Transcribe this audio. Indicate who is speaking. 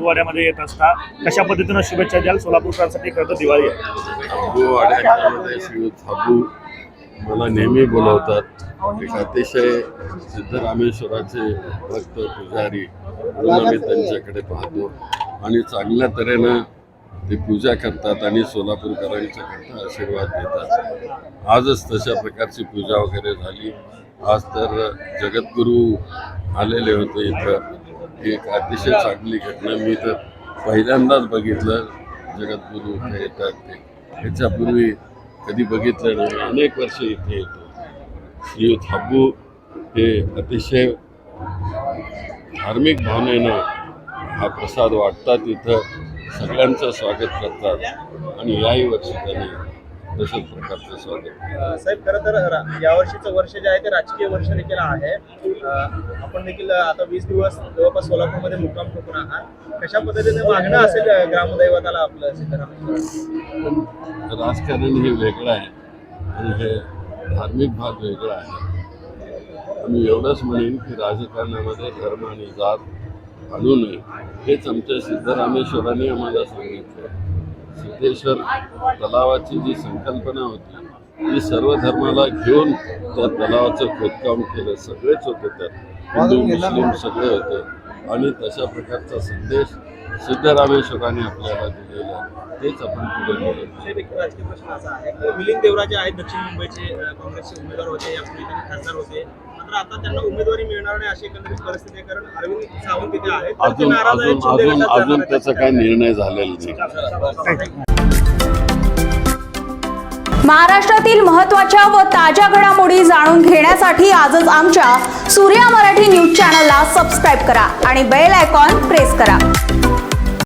Speaker 1: सोमवाऱ्यामध्ये येत असता कशा पद्धतीनं शुभेच्छा द्याल? सोलापूरकरांसाठी खरं तर दिवाळी आहे.
Speaker 2: थांबू श्री मला नेहमी बोलवतात. एक अतिशय सिद्धरामेश्वराचे भक्त पुजारी म्हणून आम्ही त्यांच्याकडे पाहतो. आणि चांगल्या तऱ्हेनं ते पूजा करतात आणि सोलापूरकरांच्याकरता आशीर्वाद देतात. आजच तशा प्रकारची पूजा वगैरे झाली. आज तर जगद्गुरू आलेले होते इथं. एक अतिशय चांगली घटना. मी तर पहिल्यांदाच बघितलं. जगद्गुरू इथे येतात ते. ह्याच्यापूर्वी कधी बघितलं नाही. अनेक वर्ष इथे येतो. श्री थाबू हे अतिशय धार्मिक भावनेनं हा प्रसाद वाटतात. इथं सगळ्यांचं स्वागत करतात. आणि याही वर्षी त्यांनी प्रकारचं स्वागत.
Speaker 3: साहेब खरं तर रा- यावर्षीचं वर्ष जे आहे ते राजकीय वर्ष देखील आहे. अं, आपण देखील आता वीस दिवस जवळपास सोलापूरमध्ये मुक्काम ठोकून आहात. कशा पद्धतीने मागणं असेल अं, ग्रामदैवताला आपलं सिद्धरामेश्वर
Speaker 2: राजकारण हे वेगळं आहे. आणि हे धार्मिक भाग वेगळा आहे. मी एवढंच म्हणेन की राजकारणामध्ये धर्म आणि जात आणू नये. हेच आमच्या सिद्धरामेश्वरांनी आम्हाला सांगितलं. सिद्धेश्वर तलावाची जी संकल्पना होती ती सर्व धर्माला घेऊन त्या तलावाचं खोदकाम केलं. सगळेच होते त्यात. हिंदू मुस्लिम सगळे होते. आणि तशा प्रकारचा संदेश सिद्धरामेश्वरांनी आपल्याला दिलेला तेच आपण पुढे नेलं
Speaker 3: देखील राजकीय प्रश्न असा आहे. की मिलिंद देवराजे आहेत दक्षिण मुंबईचे काँग्रेसचे उमेदवार होते त्यांनी खासदार होते. मात्र आता त्यांना उमेदवारी मिळणार नाही अशी एकंदरीत परिस्थिती आहे. कारण अरविंद सावंत तिथे आहेत. तर ते
Speaker 2: अजून
Speaker 3: नाराज आहेत,
Speaker 2: अजून
Speaker 3: शिंदे
Speaker 2: अजून
Speaker 3: गटात
Speaker 2: अजून
Speaker 3: जाणार
Speaker 2: त्याचा. काही निर्णय झालेला नाही.
Speaker 4: महाराष्ट्रातील महत्त्वाच्या व ताज्या घडामोडी जाणून घेण्यासाठी आजच आमच्या सूर्या मराठी न्यूज चॅनलला सबस्क्राईब करा आणि बेल आयकॉन प्रेस करा.